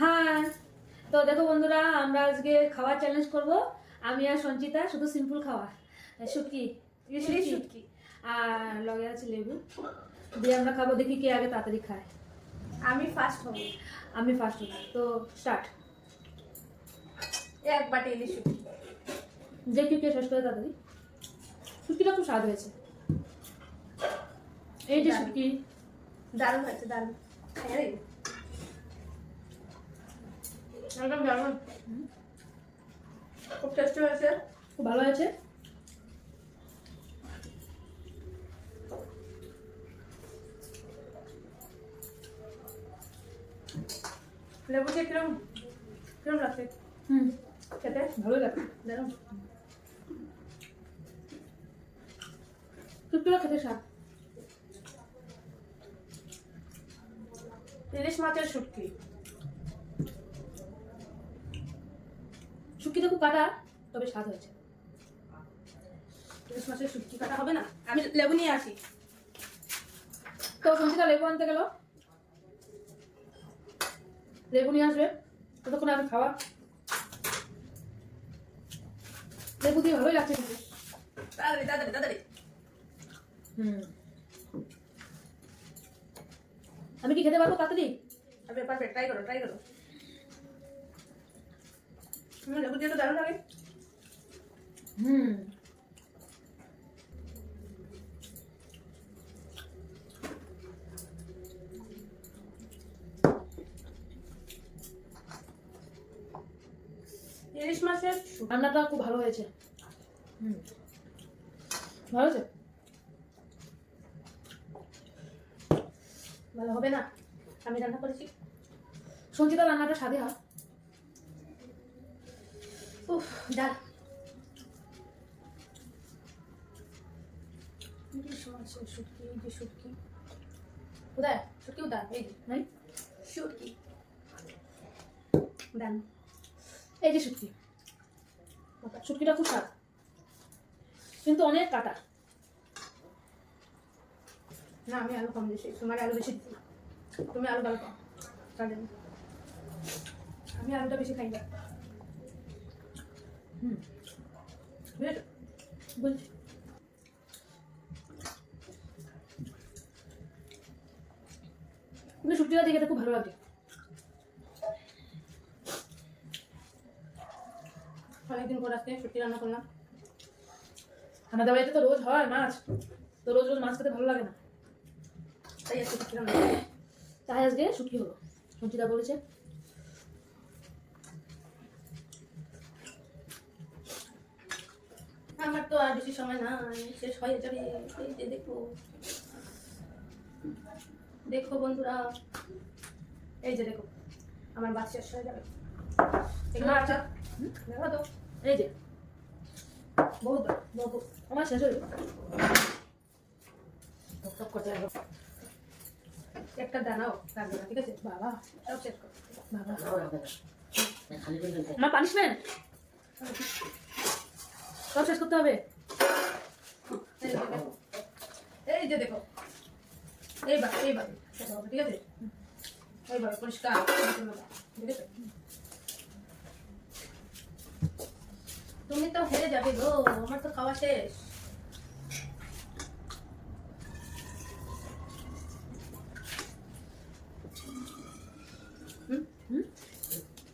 হ্যাঁ। তো দেখো বন্ধুরা আমরা আজকে খাওয়ার চ্যালেঞ্জ করব। আমি আর সঞ্চিতা শুধু সিম্পল খাওয়া। শুটকি ইলিশ শুটকি। আর লগে আছে লেবু। দিয়ে আমরা খাব দেখি কে আগে তাড়াতাড়ি খায়। আমি ফার্স্ট হব। আমি ফার্স্ট হব। তো স্টার্ট এক বাটি ইলিশ শুটকি যে কে শেষ করে তাড়াতাড়ি। শুটকিটা খুব স্বাদ হয়েছে। এই যে দারুণ। শুটকি দারুণ হয়েছে দারুণ। হ্যাঁ একদম দারুণ খুব টেস্টি হয়েছে। খুব ভালো হয়েছে? লেবু দিয়ে কিরম কিরম লাগছে? হুম। খেতে? ভালোই লাগে দারুণ শুটকিটা খেতে স্বাদ। ইলিশ মাছের শুটকি। শুটকিটা খুব কাটা তবে স্বাদ হয়েছে। ইলিশ শুটকি কাটা হবে না? আমি লেবু নিয়ে আসি। তো সঞ্চিতা লেবু আনতে গেল। লেবু নিয়ে আসবে। ততক্ষণ আমি খাওয়া। লেবু দিয়ে ভালোই লাগছে কিন্তু। তাড়াতাড়ি তাড়াতাড়ি তাড়াতাড়ি। হুম। আমি কি খেতে পারব তাড়াতাড়ি পারফেক্ট ট্রাই করো ট্রাই করো। লেবু দিয়ে তো দারুণ লাগে। হুম। ইলিশ মাছের রান্নাটা খুব ভালো হয়েছে। হুম। ভালো হয়েছে? ভালো হবে না। আমি রান্না করেছি। সঞ্চিতা রান্নাটা স্বাদে হয়। ইলিশ শুটকি, এই যে শুটকি। কোথায়? এই যে খুব স্বাদ কিন্তু অনেক কাটা। না, আমি আলু কম দিয়েছি তোমার আলু বেশি তুমি আলু ভালো পাও। আমি আলুটা বেশি খাই না। হুম। বুঝেছ বলছি। কিন্তু শুটকিটা দেখে খুব ভালো লাগে অনেকদিন পর আজকে শুটকি রান্না করলাম। আমাদের বাড়িতে তো রোজ হয় মাছ, তো রোজ রোজ মাছ খেতে ভালো লাগে না। তাই আজকে শুটকি রান্না তাই আজকে শুটকি হলো। সঞ্চিতা বলেছে বেশি সময় না শেষ হয়ে যাবে এই দেখো। দেখো বন্ধুরা এই যে দেখো আমার শেষ হয়ে যাবে। এগুলো আচ্ছা দেখো তো এই যে। বহুত বহু আমার শেষ হয়ে হবে। একটা দানাও না ঠিক আছে? বাবা সব শেষ করো। বাবা। আমার পানিশমেন্ট সব শেষ করতে হবে? এই যে দেখো। এই দেখো এইবার এইবার। ঠিক আছে? এইবার, পরিষ্কার। তুমি তো হেরে যাবে গো, আমার তো খাওয়া শেষ হুম হুম?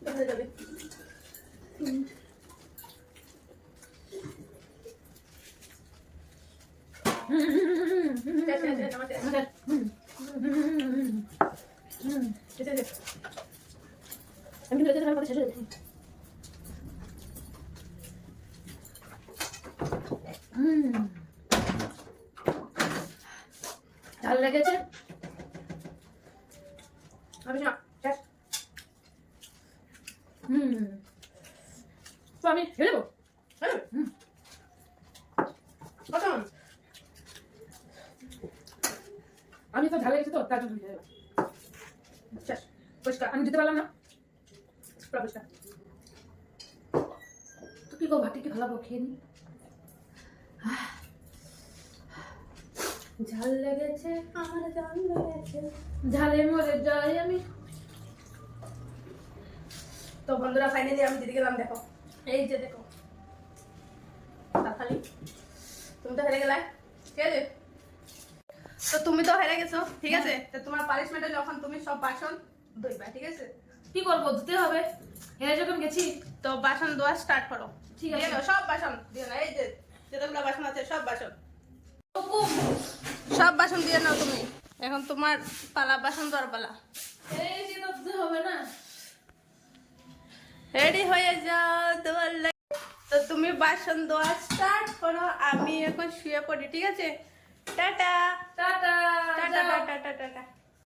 তো হেরে যাবে শেষ, শেষ, শেষ, আমার শেষ। শেষ, শেষ, শেষ। আমি কিন্তু রেখে দেওয়ার পরে শেষ হয়ে যাবে হুম। ঝাল লেগেছে আমি না শেষ হুম তো আমি খেয়ে দেবো হ্যাঁ হুম। কখন আমি তো ঝাল তো তার জন্য শেষ। পরিষ্কার। আমি দিতে পারলাম না। পরিষ্কার তো কি গো ভালো খেয়ে নি? ঝাল লেগেছে আমার জাল লেগেছে। ঝালে মরে যাই আমি। তো বন্ধুরা ফাইনালি আমি দিদি গেলাম দেখো। এই যে দেখো। তুমি তো হেরে গেলে। ঠিক আছে? তো তুমি তো হেরে গেছো ঠিক আছে? তো তোমার পানিশমেন্টে যখন তুমি সব বাসন ধুইবা ঠিক আছে? কি করব ধুতে হবে। হেরে যখন গেছি তো বাসন ধোয়া স্টার্ট করো। ঠিক আছে। সব বাসন দিয়ে নাও এই যে যতগুলো বাসন আছে সব বাসন। সব বাসন দিয়ে নাও তুমি। এখন তোমার পালা বাসন ধোয়ার পালা এই যে ধুতে হবে না। রেডি হয়ে যাও তোমার তো তুমি বাসন ধোয়া স্টার্ট করো আমি এখন শুয়ে পড়ি ঠিক আছে? Tata tata tata. Tata tata